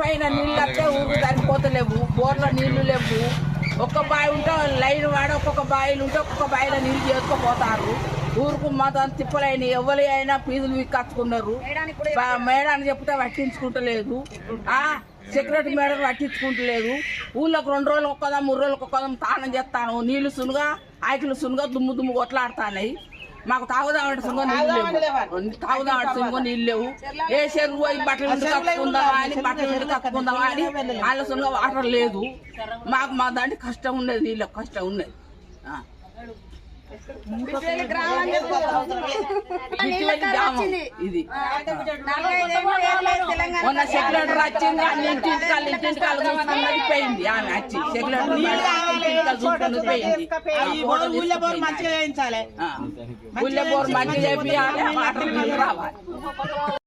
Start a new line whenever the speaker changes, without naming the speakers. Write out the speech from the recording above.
పైన నీళ్ళు వస్తే ఊరు సరిపోతలేవు బోర్లో నీళ్ళు లేవు. ఒక్క బావి ఉంటే లైన్ వాడి ఒక్కొక్క బావిలు ఉంటే ఒక్కొక్క బావిలో నీళ్ళు చేసుకుపోతారు ఊరుకు మతం తిప్పలైన ఎవరి అయినా ఫీజులు విక్కచ్చుకున్నారు మేడాన్ని చెప్తే పట్టించుకుంటలేదు. ఆ సెక్యూరిటీ మేడం పట్టించుకుంటలేదు. ఊళ్ళోకి రెండు రోజులు ఒక్కదాం మూడు రోజులకు ఒక్కదాం తానం చేస్తాను. నీళ్ళు సునుగా ఆకిలు సునుగా దుమ్ము దుమ్ము కొట్లాడుతున్నాయి. మాకు తాగుదామంటే నీళ్ళు లేవు. తాగుదామంటే సునుగా నీళ్ళు లేవు. ఏ చెరువు పోయి బట్టలు కప్పుకుందామా అని బట్టలు కప్పుకుందామా అని వాళ్ళ వాటర్ లేదు. మాకు మా దాంట్లో కష్టం ఉన్నది నీళ్ళకి కష్టం ఉన్నది. ఇది. మొన్న సెక్యులర్ వచ్చింది అన్ని ఇంటింటి కాళ్ళు ఇంటింటి కాళ్ళు చూసుకున్నది పోయింది ఆమె వచ్చి సెక్యులర్ చూసుకున్నది పోయింది
ఈ బోర్ ఊళ్ళో బోర్ మంచిగా
ఊళ్ళో బోర్ మంచిగా చేయాలి రావాలి.